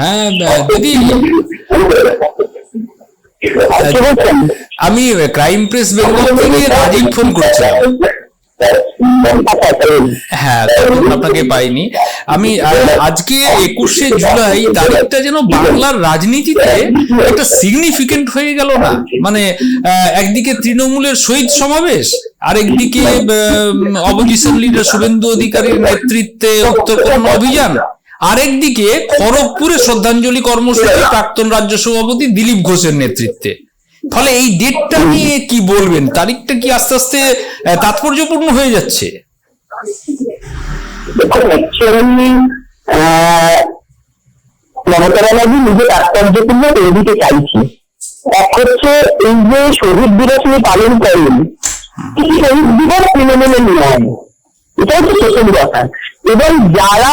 হ্যাঁ আমি crime press Bengal থেকে রাজীব ফোন করছিলাম। হ্যাঁ আপনাকে পাইনি। আমি আজকে একুশে জুলাই তারিখটা যেন বাংলার রাজনীতিতে একটা সিগনিফিকেন্ট হয়ে গেল না। মানে একদিকে তৃণমূলের শহীদ সমাবেশ, আরেকদিকে অপোজিশন লিডার শুভেন্দু অধিকারীর নেতৃত্বে উত্তরকরণ অভিযান। আরেকদিকে খড়গপুরে শ্রদ্ধাঞ্জলি কর্মসূচি প্রাক্তন রাজ্য সভাপতি দিলীপ ঘোষের নেতৃত্বে। ফলে এই ডেটটা নিয়ে কি বলবেন? তারিখটা কি আস্তে আস্তে তাৎপর্যপূর্ণ হয়ে যাচ্ছে? মমতা ব্যানার্জি নিজে তাৎপর্যপূর্ণ করে দিতে চাইছি এক হচ্ছে এই যে শহীদ দিবস উনি পালন করেন শহীদ দিবস তৃণমূলের নয়। এটা হচ্ছে প্রথম কথা। এবং যারা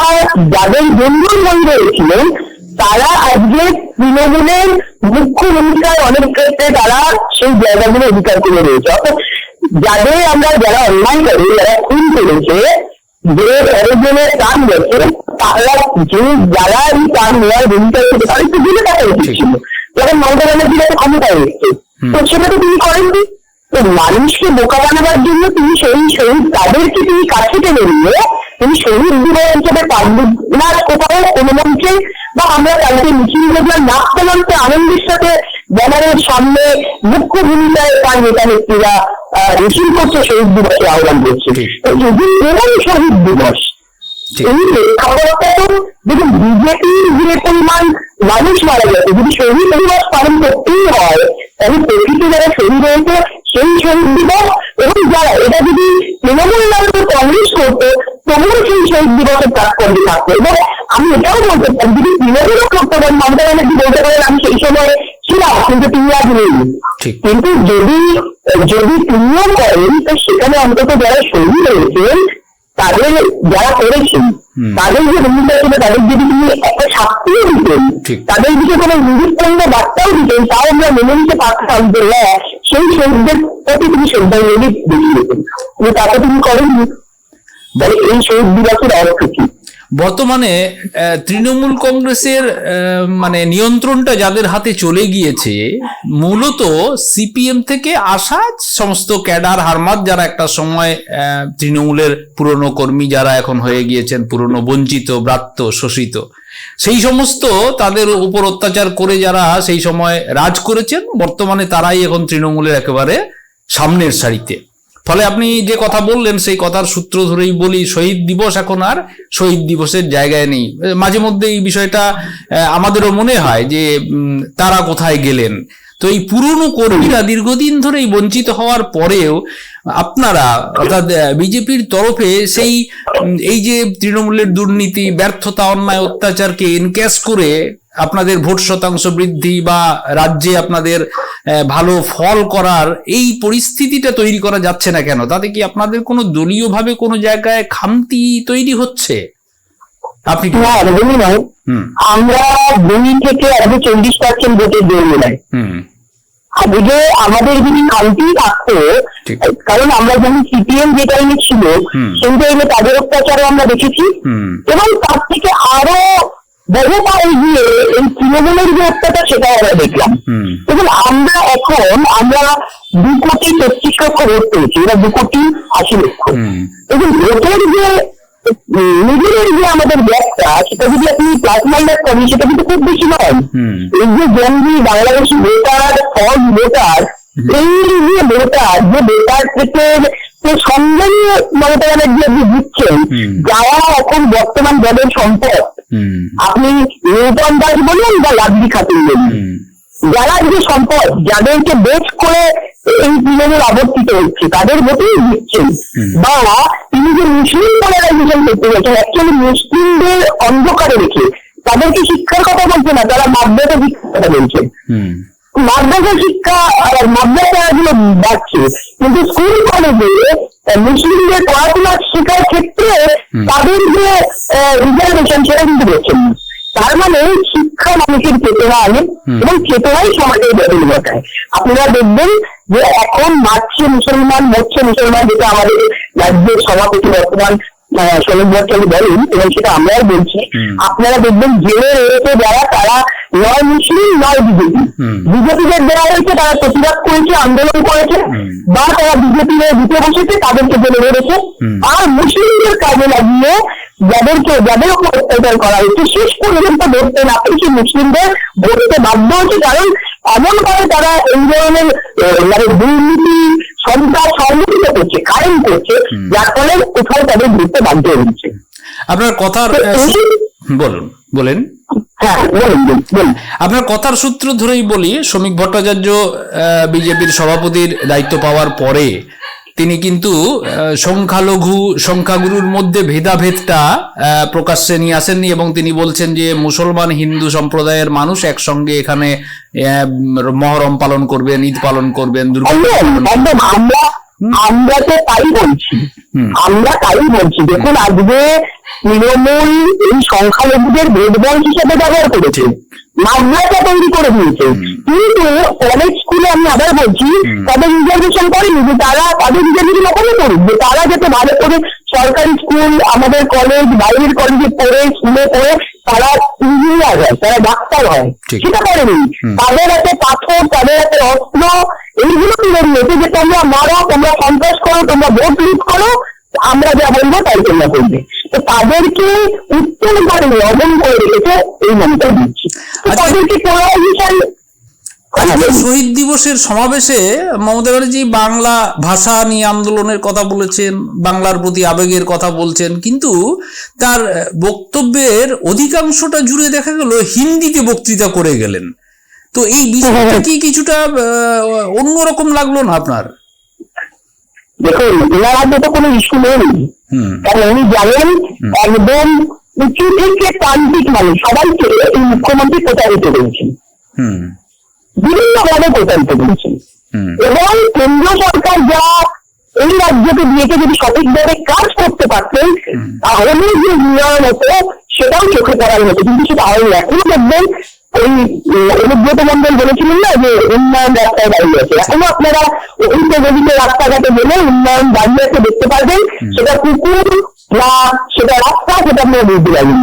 যাদের জন্য শহীদ হয়েছিলেন তারা আজকে তৃণমূলের মুখ্য ভূমিকায় অনেক ক্ষেত্রে তারা সেই জায়গাগুলো অধিকার করে রয়েছে। অর্থাৎ যাদের আমরা যারা অন্যায় করে যারা খুন করেছে যে অরিজিনের প্রাণ গেছে তারা যে যারা এই প্রাণ নেওয়ার ভূমিকা রয়েছে তাদের তো দিলে টাকা উচিত ছিল। যখন মমতা ব্যানার্জির একটা ক্ষমতায় এসছে। তো সেটা তো তিনি করেননি। তো মানুষকে বোকা বানাবার জন্য তিনি সেই শহীদ তাদেরকে তিনি কাছে টেনে নিয়ে তিনি শহীদ দিবস হিসেবে পাবলিক না কোথাও কোনো মঞ্চে বা কালকে মিছিল দেখলাম নাচতে নাচতে আনন্দের সাথে ব্যানারের সামনে মুখ্য ভূমিকায় তার নেতা নেত্রীরা মিছিল করছে শহীদ দিবসে আহ্বান করছে ঠিক। যদি এরকম শহীদ দিবস এই প্রেক্ষাপটটা তো দেখুন বিজেপির যে পরিমাণ মানুষ মারা গেছে যদি শহীদ দিবস পালন করতেই হয় তাহলে প্রকৃত যারা শহীদ হয়েছে সেই শহীদ দিবস এবং যারা এটা যদি তৃণমূল নামে কংগ্রেস করতো তবুও সেই শহীদ দিবসের তাৎপর্য থাকতো এবং আমি এটাও বলতে পারি যদি তৃণমূলও করতে পারেন মমতা ব্যানার্জি বলতে পারেন আমি সেই সময় ছিলাম কিন্তু তিনি আজ নেই। কিন্তু যদি যদি তিনিও করেন তো সেখানে অন্তত যারা শহীদ হয়েছেন তাদের যারা করেছেন। তাদের যে ভূমিকা ছিল তাদের যদি তিনি একটা শাস্তিও দিতেন। তাদের দিকে কোনো নিরুৎপন্ন বার্তাও দিতেন তাও আমরা মেনে নিতে পারতাম যে হ্যাঁ সেই শহীদদের প্রতি তিনি শ্রদ্ধাঞ্জলি দেখিয়েছেন কিন্তু তাকে তিনি করেননি। এই শহীদ দিবসের অর্থ কি? বর্তমানে তৃণমূল কংগ্রেসের মানে নিয়ন্ত্রণটা যাদের হাতে চলে গিয়েছে, মূলত সিপিএম থেকে আসা সমস্ত ক্যাডার হারমাত যারা একটা সময় তৃণমূলের পুরনো কর্মী যারা এখন হয়ে গিয়েছেন, পুরনো বঞ্চিত, ব্রাত্য, শোষিত, সেই সমস্ত তাদের উপর অত্যাচার করে যারা সেই সময় রাজ করেছেন, বর্তমানে তারাই এখন তৃণমূলের একেবারে সামনের সারিতে। ফলে আপনি যে কথা বললেন, সেই কথার সূত্র ধরেই বলি, শহীদ দিবস এখন আর শহীদ দিবসের জায়গায় নেই। মাঝে মধ্যে এই বিষয়টা আমাদেরও মনে হয় যে তারা কোথায় গেলেন। তো এই পুরনো কর্মীরা দীর্ঘদিন ধরে বঞ্চিত হওয়ার পরেও আপনারা, অর্থাৎ বিজেপির তরফে সেই এই যে তৃণমূলের দুর্নীতি, ব্যর্থতা, অন্যায়, অত্যাচারকে এনক্যাশ করে আপনাদের ভোট শতাংশ বৃদ্ধি বা রাজ্যে আপনাদের ভালো ফল করার এই পরিস্থিতিটা তৈরি করা যাচ্ছে না কেন? তাতে কি আপনাদের কোনো দলীয়ভাবে কোনো জায়গায় খামতি তৈরি হচ্ছে? আপনি আমরা দুই থেকে আজকে চল্লিশ পার্সেন্ট জন্য নেয় হুম। আজকে আমাদের যদি শান্তি থাকতো কারণ আমরা যখন সিপিএম যে টাইমে ছিল। সেই টাইমে তাদের অত্যাচারও আমরা দেখেছি। এবং তার থেকে আরও বহু পায়ে গিয়ে এই তৃণমূলের যে অত্যাচার সেটাও আমরা দেখলাম। এবং আমরা এখন আমরা দু কোটি তেত্রিশ লক্ষ ভোট পেয়েছি এবার দু কোটি আশি লক্ষ। এবং ভোটের যে নিজেদের যে আমাদের ব্যাগটা সেটা যদি আপনি প্লাস মাইনাস করেন সেটা কিন্তু খুব বেশি নয়। এই যে জঙ্গি বাংলাদেশি ভোটার ফল ভোটার এই যে ভোটার যে ভোটার থেকে সন্ধানী মমতা ব্যানার্জি আপনি দিচ্ছেন যারা এখন বর্তমান দলের সম্পদ আপনি নিউটন দাস বলুন বা লাভলি খাতুন বলুন। যারা যে সম্পদ যাদেরকে বেশ করে এই তৃণমূল আবর্তিত হচ্ছে তাদের ভোটেই দিচ্ছেন। বা তিনি যে মুসলিম পোলারাইজেশন করতে গেছেন অ্যাকচুয়ালি মুসলিমদের অন্ধকারে রেখে তাদেরকে শিক্ষার কথা বলছে না তারা মাদ্রাসা শিক্ষার কথা বলছেন। হুম। মাদ্রাসা শিক্ষা আর মাদ্রাসা গুলো বাড়ছে কিন্তু স্কুল কলেজে মুসলিমদের পড়াশোনা শেখার ক্ষেত্রে তাদের যে রিজার্ভেশন সেটা কিন্তু না। তার মানে শিক্ষা মানুষের চেতনা আনে। এবং চেতনাই সমাজের বদল ঘটায় আপনারা দেখবেন যে এখন মারছে মুসলমান মরছে মুসলমান যেটা আমাদের রাজ্যের সভাপতি বর্তমান শ্রমিক ভট্টাচার্য বলেন এবং সেটা আমরাও বলছি আপনারা দেখবেন জেলে রয়েছে যারা তারা নয় মুসলিম নয় বিজেপি। বিজেপিদের দেওয়া হয়েছে তারা প্রতিবাদ করেছে আন্দোলন করেছে বা তারা বিজেপি জিতে বসেছে তাদেরকে জেলে ধরেছে আর মুসলিমদের কাজে লাগিয়ে যাদেরকে যাদের উপর অত্যাচার করা হয়েছে শেষ পর্যন্ত ধরতে না পেরে সেই মুসলিমদের ধরতে বাধ্য হচ্ছে কারণ এমন ভাবে তারা এই ধরনের মানে দুর্নীতি করছে করছে যার ফলে কোথাও তাদের ঘুরতে বাধ্য হচ্ছে। আপনার কথার বলুন বলেন। হ্যাঁ বলুন বলুন, বলুন। আপনার কথার সূত্র ধরেই বলি শ্রমিক ভট্টাচার্য বিজেপির সভাপতির দায়িত্ব পাওয়ার পরে তিনি কিন্তু সংখ্যালঘু সংখ্যাগুরুর মধ্যে ভেদাভেদটা আহ, প্রকাশ্যে নিয়ে আসেননি এবং তিনি বলছেন যে মুসলমান হিন্দু সম্প্রদায়ের মানুষ একসঙ্গে এখানে আহ, মহরম পালন করবেন ঈদ পালন করবেন দুর্গা আমরা তো তাই বলছি। আমরা তাই বলছি। দেখুন আজকে তৃণমূল এই সংখ্যালঘুদের ভোটবল হিসেবে ব্যবহার করেছে। মাদ্রাসা তৈরি করে দিয়েছে। কিন্তু কলেজ স্কুলে আমি আবার বলছি তাদের রিজার্ভেশন করেনি যে তারা তাদের রিজার্ভেশন ওখানে করুক যে তারা যাতে ভালো করে সরকারি স্কুল আমাদের কলেজ বাইরের কলেজে পড়ে স্কুলে পড়ে তারা ইঞ্জিনিয়ার হয় তারা ডাক্তার হয়। সেটা করেনি। তাদের হাতে পাথর তাদের হাতে অস্ত্র এইগুলো দিয়েছে যে তোমরা মারো তোমরা সন্ত্রাস করো তোমরা ভোট লুট করো আমরা যা বলব তাই তোমরা করবে। তো তাদেরকে উত্তম করে অবন করে রেখেছে এই মমতা দিচ্ছি। আচ্ছা। তাদেরকে পোলারাইজেশন আজকে শহীদ দিবসের সমাবেশে মমতা ব্যানার্জি বাংলা ভাষা নিয়ে আন্দোলনের কথা বলেছেন বাংলার প্রতি আবেগের কথা বলছেন কিন্তু তার বক্তব্যের অধিকাংশটা জুড়ে দেখা গেল হিন্দিতে বক্তৃতা করে গেলেন। তো এই বিষয়টা কি কিছুটা অন্যরকম লাগল না আপনার? দেখুন এনার হাতে তো কোনো ইস্যু নেই। কারণ উনি জানেন একদম উঁচু থেকে প্রান্তিক মানুষ সবাইকে এই মুখ্যমন্ত্রী প্রচারিত করেছেন। হুম। বিভিন্ন ভাবে প্রচারিত করেছেন। এবং কেন্দ্র সরকার যা এই রাজ্যকে দিয়েছে যদি সঠিকভাবে কাজ করতে পারতেন তাহলে যে উন্নয়ন হতো সেটাও চোখে পড়ার মতো। কিন্তু সেটা হয়নি। এখনও দেখবেন ওই অনুব্রত মন্ডল বলেছিলেন না যে উন্নয়ন রাস্তায় দাঁড়িয়ে আছে? এখনও আপনারা ওই তো রাস্তাঘাটে গেলে উন্নয়ন দাঁড়িয়ে আছে দেখতে পারবেন সেটা পুকুর না সেটা রাস্তা সেটা আপনারা বুঝতে পারবেন।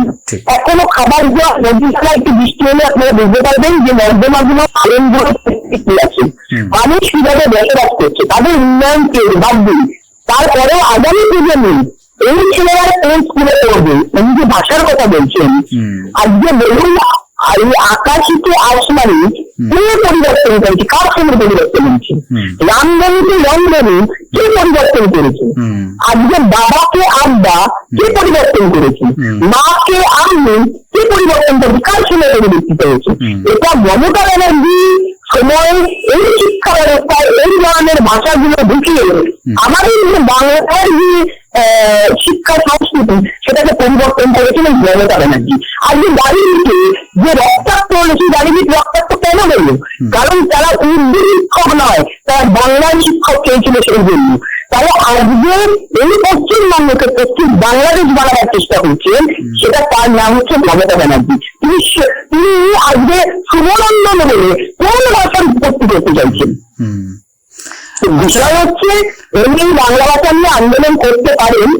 এখনও খাবার নদীখানা একটু বৃষ্টি হলে আপনারা বুঝতে পারবেন যে নর্দমাগুলো আলেনগুলো কি আছে। মানুষ কীভাবে বসবাস করছে তাদের উন্নয়ন কে বাদ দিন তারপরে আগামী প্রজন্ম এই ছেলেরা কোন স্কুলে পড়বে? উনি যে ভাষার কথা বলছেন। আজকে বলুন আর এই আকাশিতে আসমানি পুরো পরিবর্তন করেছে? কার সঙ্গে পরিবর্তন হয়েছে? হুম। রামধনুতে রংধনু কে পরিবর্তন করেছে? আজকে বাবাকে আব্বা কে পরিবর্তন করেছে। মাকে আম্মু কে পরিবর্তন করেছে? কার সঙ্গে পরিবর্তিত হয়েছে। এটা মমতা ব্যানার্জি সময় এই শিক্ষা ব্যবস্থায় এই ধরনের ভাষাগুলো ঢুকিয়ে আমাদের যে বাংলার যে শিক্ষা সংস্কৃতি সেটাকে পরিবর্তন করেছিল এই মমতা ব্যানার্জি আজকে দাঁড়িয়ে যে রক্তাক্ত হলো সেই দাঁড়িয়ে রক্তাক্ত কেন হলো? কারণ তারা উর্দু শিক্ষক নয় তারা বাংলার শিক্ষক চেয়েছিল সেই জন্য। তাহলে আজকে এই পশ্চিমবঙ্গকে পশ্চিম বাংলাদেশ বানাবার চেষ্টা করছেন সেটা তার নাম হচ্ছে মমতা ব্যানার্জি। তিনি তিনি আজকে সুবরন্দন বলে কোন ভাষার উৎপত্তি করতে চাইছেন? বিষয় হচ্ছে উনি বাংলা ভাষা নিয়ে আন্দোলন করতে পারেন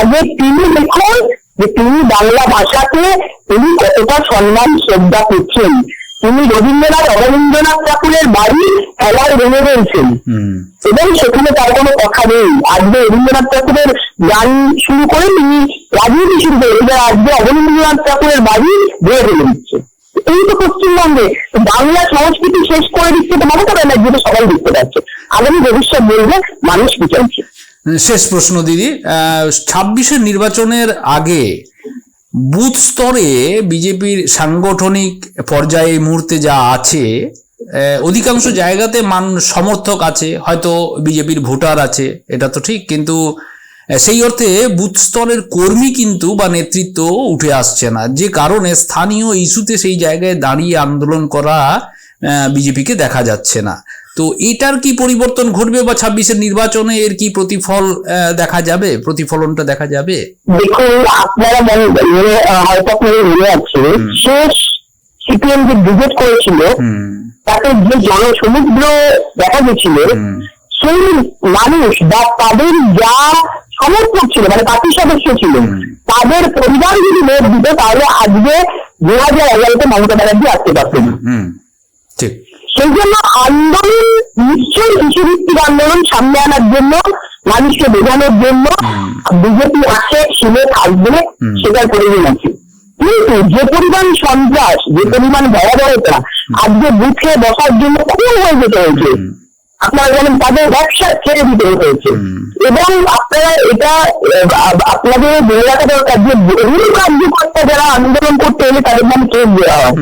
আগে তিনি দেখুন যে তিনি বাংলা ভাষাকে তিনি কতটা সম্মান শ্রদ্ধা করছেন। তিনি রবীন্দ্রনাথ অবনীন্দ্রনাথ ঠাকুরের বাড়ি ভেঙে হুম। এবং সেখানে তার কোনো কথা নেই। আজকে রবীন্দ্রনাথ ঠাকুরের গান শুরু করে তিনি রাজনীতি শুরু করে এবার আজকে অবনীন্দ্রনাথ ঠাকুরের বাড়ি ফেলে দিচ্ছে। এই তো পশ্চিমবঙ্গে বাংলা সংস্কৃতি শেষ করে দিচ্ছে তো মমতা ব্যানার্জি তো সবাই দেখতে পাচ্ছে। আগামী ভবিষ্যৎ বলবে মানুষ কি চাইছে শেষ প্রশ্ন দিদি ছাব্বিশের নির্বাচনের আগে বুথ স্তরে বিজেপির সাংগঠনিক পর্যায়ে মুহূর্তে যা আছে অধিকাংশ জায়গাতে মান সমর্থক আছে হয়তো বিজেপির ভোটার আছে এটা তো ঠিক কিন্তু সেই অর্থে বুথ স্তরের কর্মী কিন্তু বা নেতৃত্ব উঠে আসছে না। যে কারণে স্থানীয় ইস্যুতে সেই জায়গায় দাঁড়িয়ে আন্দোলন করা বিজেপিকে দেখা যাচ্ছে না। তো এটার কি পরিবর্তন ঘটবে বা ছাব্বিশের নির্বাচনে এর কি প্রতিফল দেখা যাবে? প্রতিফলনটা দেখা যাবে? দেখুন আপনারা হয়তো আপনাদের মনে আছে শেষ সিপিএম যে ডিবেট করেছিল তাতে যে জনসমুদ্র দেখা গেছিল সেই মানুষ বা তাদের যা সমর্থক ছিল মানে পার্টির সদস্য ছিল তাদের পরিবার যদি ভোট দিত তাহলে আজকে দু হাজার এগারোতে মমতা ব্যানার্জি আসতে পারতেন। সেই জন্য আন্দোলন নিশ্চয়ই শিশুভিত্তিক আন্দোলন সামনে আনার জন্য মানুষকে বোঝানোর জন্য বিজেপি আছে ছিল থাকবে সেটার প্রয়োজন আছে যে পরিমাণ সন্ত্রাস যে পরিমাণ ভয়াবহতা আজকে বুথে বসার জন্য খুন হয়ে যেতে হয়েছে আপনারা জানেন তাদের ব্যবসা ছেড়ে দিতে হয়েছে। এবং আপনারা এটা আপনাদের মনে রাখা দরকার যে বহু কার্যকর্তা যারা আন্দোলন করতে এলে তাদের নামে কেস দেওয়া হয়।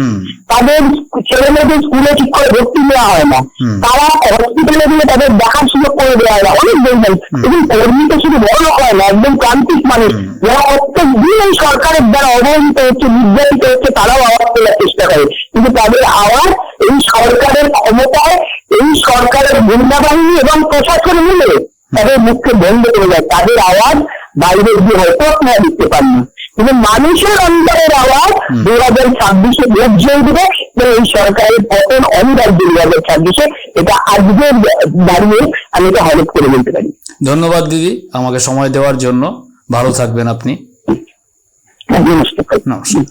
তাদের ছেলে মেয়েদের স্কুলে ঠিক করে ভর্তি নেওয়া হয় না। তারা হসপিটালে গিয়ে তাদের দেখার সুযোগ করে দেওয়া হয় না। অনেক দেখবেন এবং কর্মী তো শুধু বড় লোক হয় না একদম প্রান্তিক মানুষ। যারা প্রত্যেক দিন এই সরকারের দ্বারা অবহেলিত হচ্ছে নির্যাতিত হচ্ছে তারাও আওয়াজ তোলার চেষ্টা করে। কিন্তু তাদের আওয়াজ এই সরকারের ক্ষমতায় এই সরকারের গুন্ডা বাহিনী এবং প্রশাসন মিলে তাদের মুখকে বন্ধ করে দেয়। তাদের আওয়াজ বাইরে গিয়ে হয়তো আপনারা দিতে পারেন কিন্তু মানুষের অন্তরের আওয়াজ দু হাজার ছাব্বিশে ভোট জয় দেবে এবং এই সরকারের পতন অনিবার্য দু হাজার ছাব্বিশে এটা আজকে দাঁড়িয়ে আমি এটা হলফ করে বলতে পারি। ধন্যবাদ দিদি আমাকে সময় দেওয়ার জন্য। ভালো থাকবেন আপনি। নমস্কার। নমস্কার।